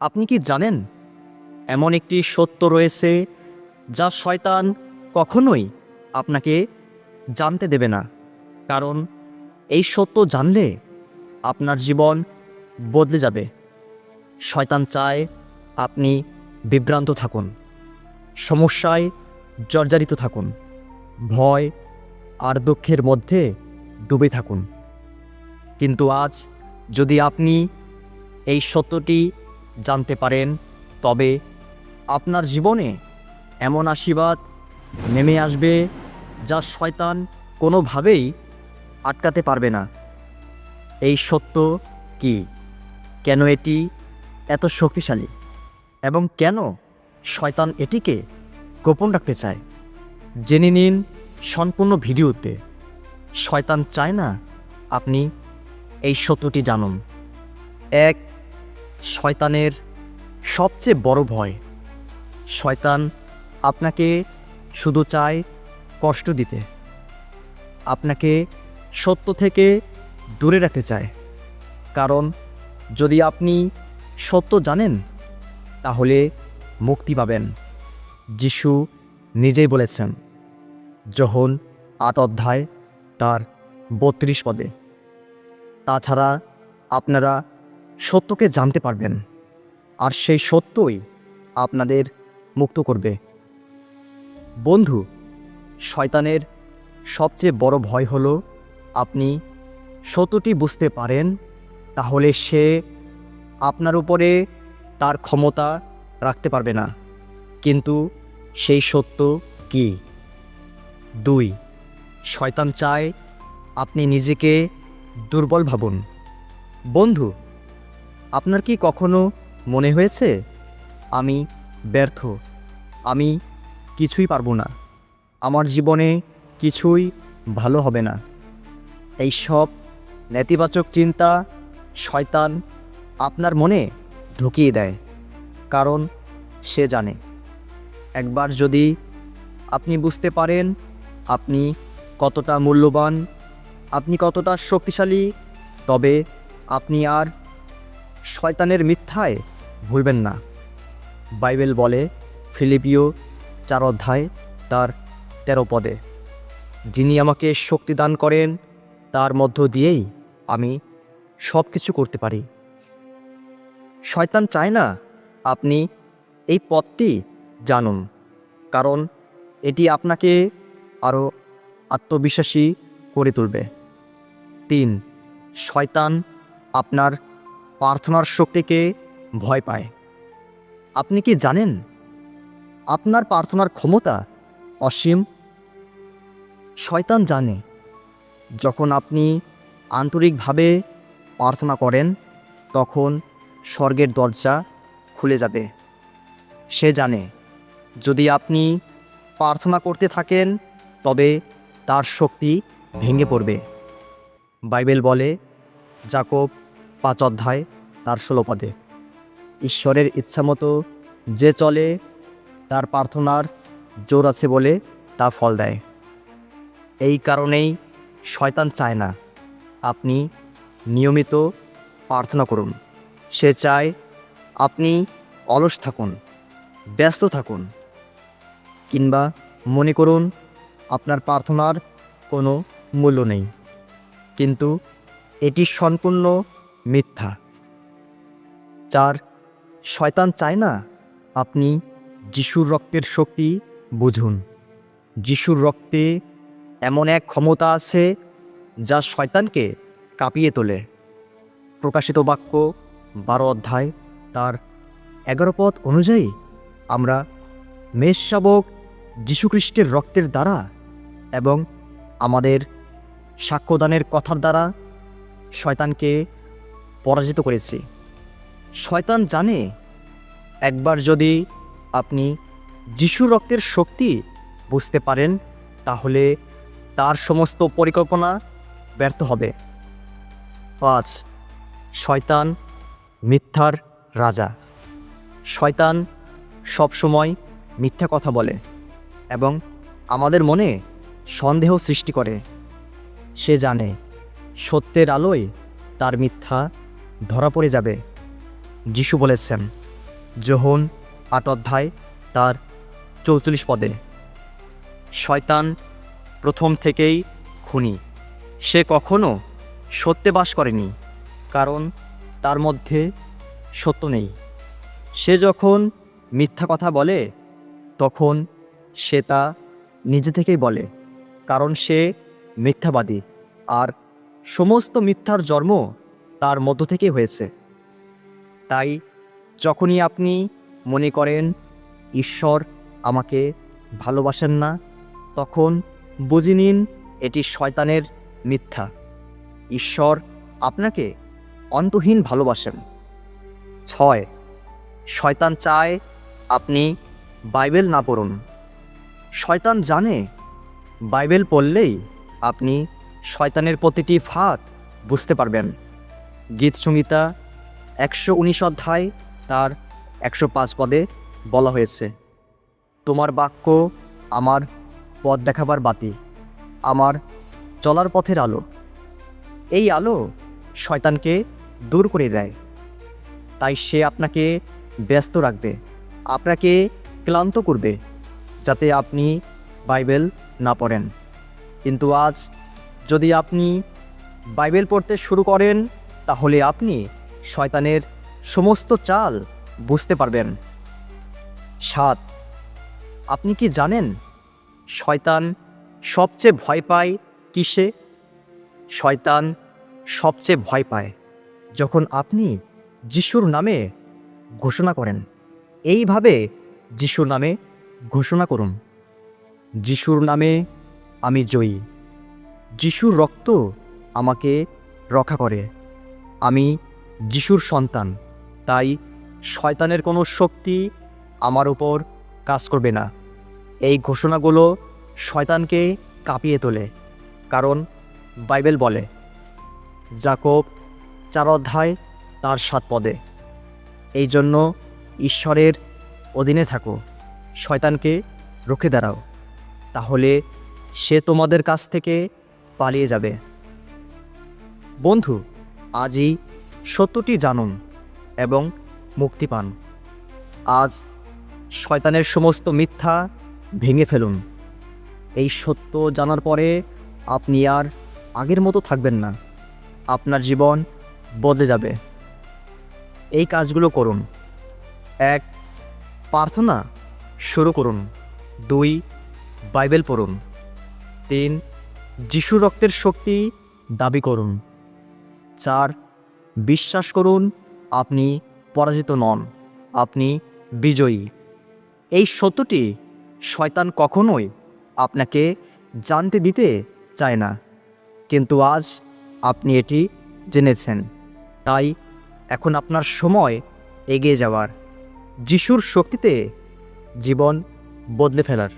আপনি কি জানেন, এমন একটি সত্য রয়েছে যা শয়তান কখনোই আপনাকে জানতে দেবে না। কারণ এই সত্য জানলে আপনার জীবন বদলে যাবে। শয়তান চায় আপনি বিভ্রান্ত থাকুন, সমস্যায় জর্জরিত থাকুন, ভয় আর দুঃখের মধ্যে ডুবে থাকুন। কিন্তু আজ যদি আপনি এই সত্যটি জানতে পারেন। তবে আপনার জীবনে এমন আশীর্বাদ নেমে আসবে যা শয়তান কোনোভাবেই আটকাতে পারবে না। এই সত্য কি? কেন এটি এত শক্তিশালী? এবং কেন শয়তান এটিকে গোপন রাখতে চায়? জেনে নিন সম্পূর্ণ ভিডিওতে। শয়তান চায় না আপনি এই সত্যটি জানুন। এক শয়তানের সবচেয়ে বড় ভয়। শয়তান আপনাকে শুধু চায় কষ্ট দিতে। আপনাকে সত্য থেকে দূরে রাখতে চায়। কারণ যদি আপনি সত্য জানেন, তাহলে মুক্তি পাবেন। যিশু নিজেই বলেছেন, যখন আট অধ্যায় তার বত্রিশ পদে, তাছাড়া আপনারা সত্যকে জানতে পারবেন। আর সেই সত্যই আপনাদের মুক্ত করবে। বন্ধু, শয়তানের সবচেয়ে বড় ভয় হলো আপনি সত্যটি বুঝতে পারেন, তাহলে সে আপনার উপরে তার ক্ষমতা রাখতে পারবে না। কিন্তু সেই সত্য কি? দুই, শয়তান চায় আপনি নিজেকে দুর্বল ভাবুন। বন্ধু আপনার কি কখনো মনে হয়েছে? আমি ব্যর্থ। আমি কিছুই পারব না। আমার জীবনে কিছুই ভালো হবে না। এই সব নেতিবাচক চিন্তা শয়তান আপনার মনে ঢুকিয়ে দেয়, কারণ সে জানে। একবার যদি আপনি বুঝতে পারেন আপনি কতটা মূল্যবান, আপনি কতটা শক্তিশালী, তবে আপনি আর শয়তানের মিথ্যায় ভুলবেন না। বাইবেল বলে, ফিলিপিও চার অধ্যায় তার তেরো পদে, যিনি আমাকে শক্তি দান করেন, তার মধ্য দিয়েই আমি সব কিছু করতে পারি। শয়তান চায় না আপনি এই পথটি জানুন, কারণ এটি আপনাকে আরও আত্মবিশ্বাসী করে তুলবে। তিন, শয়তান আপনার প্রার্থনার শক্তিকে ভয় পায়। আপনি কি জানেন আপনার প্রার্থনার ক্ষমতা অসীম? শয়তান জানে। যখন আপনি আন্তরিকভাবে প্রার্থনা করেন, তখন স্বর্গের দরজা খুলে যাবে। সে জানে, যদি আপনি প্রার্থনা করতে থাকেন, তবে তার শক্তি ভেঙে পড়বে। বাইবেল বলে জাকব পাঁচ অধ্যায়, তার ষোলো পদে। ঈশ্বরের ইচ্ছামতো যে চলে, তার প্রার্থনার জোর আছে বলে তা ফল দেয়। এই কারণেই শয়তান চায় না আপনি নিয়মিত প্রার্থনা করুন। সে চায় আপনি অলস থাকুন, ব্যস্ত থাকুন কিংবা মনে করুন আপনার প্রার্থনার কোনো মূল্য নেই। কিন্তু এটি সম্পূর্ণ মিথ্যা। চার, শয়তান চায় না আপনি যিশুর রক্তের শক্তি বুঝুন। যিশুর রক্তে এমন এক ক্ষমতা আছে যা শয়তানকে কাঁপিয়ে তোলে। প্রকাশিত বাক্য বারো অধ্যায়, তার এগারো পথ অনুযায়ী আমরা মেষ শাবক যীশুখ্রিস্টের রক্তের দ্বারা এবং আমাদের সাক্ষ্যদানের কথার দ্বারা শয়তানকে পরাজিত করেছি। শয়তান জানে, একবার যদি আপনি যিশু রক্তের শক্তি বুঝতে পারেন, তাহলে তার সমস্ত পরিকল্পনা ব্যর্থ হবে। পাঁচ, শয়তান মিথ্যার রাজা। শয়তান সবসময় মিথ্যা কথা বলে এবং আমাদের মনে সন্দেহ সৃষ্টি করে। সে জানে সত্যের আলোয় তার মিথ্যা ধরা পড়ে যাবে। যিশু বলেছেন যোহন আট অধ্যায়, তার চৌচল্লিশ পদে, শয়তান প্রথম থেকেই খুনি। সে কখনো সত্যে বাস করেনি, কারণ তার মধ্যে সত্য নেই। সে যখন মিথ্যা কথা বলে, তখন সে তা নিজে থেকেই বলে, কারণ সে মিথ্যাবাদী। আর সমস্ত মিথ্যার জন্ম তার মধ্য থেকে হয়েছে। তাই যখনই আপনি মনে করেন, ঈশ্বর আমাকে ভালোবাসেন না, তখন বুঝে নিন, এটি শয়তানের মিথ্যা। ঈশ্বর আপনাকে অন্তহীন ভালোবাসেন। ছয়, শয়তান চায় আপনি বাইবেল না পড়ুন। শয়তান জানে, বাইবেল পড়লেই আপনি শয়তানের প্রতিটি ফাঁদ বুঝতে পারবেন। গীত সংহিতা একশো উনিশ অধ্যায়, তার একশো পাঁচ পদে বলা হয়েছে, তোমার বাক্য আমার পথ দেখাবার বাতি, আমার চলার পথের আলো। এই আলো শয়তানকে দূর করে দেয়। তাই সে আপনাকে ব্যস্ত রাখবে, আপনাকে ক্লান্ত করবে, যাতে আপনি বাইবেল না পড়েন। কিন্তু আজ যদি আপনি বাইবেল পড়তে শুরু করেন তাহলে আপনি শয়তানের সমস্ত চাল বুঝতে পারবেন। সাত, আপনি কি জানেন শয়তান সবচেয়ে ভয় পায় কিসে? শয়তান সবচেয়ে ভয় পায় যখন আপনি যিশুর নামে ঘোষণা করেন। এইভাবে যিশুর নামে ঘোষণা করুন। যিশুর নামে আমি জয়ী। যিশুর রক্ত আমাকে রক্ষা করে। আমি যিশুর সন্তান, তাই শয়তানের কোনো শক্তি আমার উপর কাজ করবে না। এই ঘোষণাগুলো শয়তানকে কাঁপিয়ে তোলে, কারণ বাইবেল বলে জাকব চার অধ্যায় তার সাত পদে, এই জন্য ঈশ্বরের অধীনে থাকো, শয়তানকে রুখে দাঁড়াও, তাহলে সে তোমাদের কাছ থেকে পালিয়ে যাবে। বন্ধু আজই সত্যটি জানুন এবং মুক্তি পান। আজ শয়তানের সমস্ত মিথ্যা ভেঙে ফেলুন। এই সত্য জানার পরে আপনি আর আগের মতো থাকবেন না। আপনার জীবন বদলে যাবে। এই কাজগুলো করুন। এক, প্রার্থনা শুরু করুন। দুই, বাইবেল পড়ুন। তিন যিশু রক্তের শক্তি দাবি করুন। চার, বিশ্বাস করুন, আপনি পরাজিত নন, আপনি বিজয়ী। এই সত্যটি শয়তান কখনোই আপনাকে জানতে দিতে চায় না। কিন্তু আজ আপনি এটি জেনেছেন। তাই এখন আপনার সময় এগিয়ে যাওয়ার। যিশুর শক্তিতে জীবন বদলে ফেলার।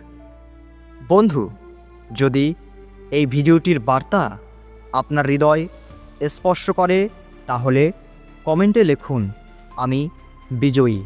বন্ধু, যদি এই ভিডিওটির বার্তা আপনার হৃদয় স্পর্শ করে তাহলে কমেন্টে লিখুন আমি বিজয়ী।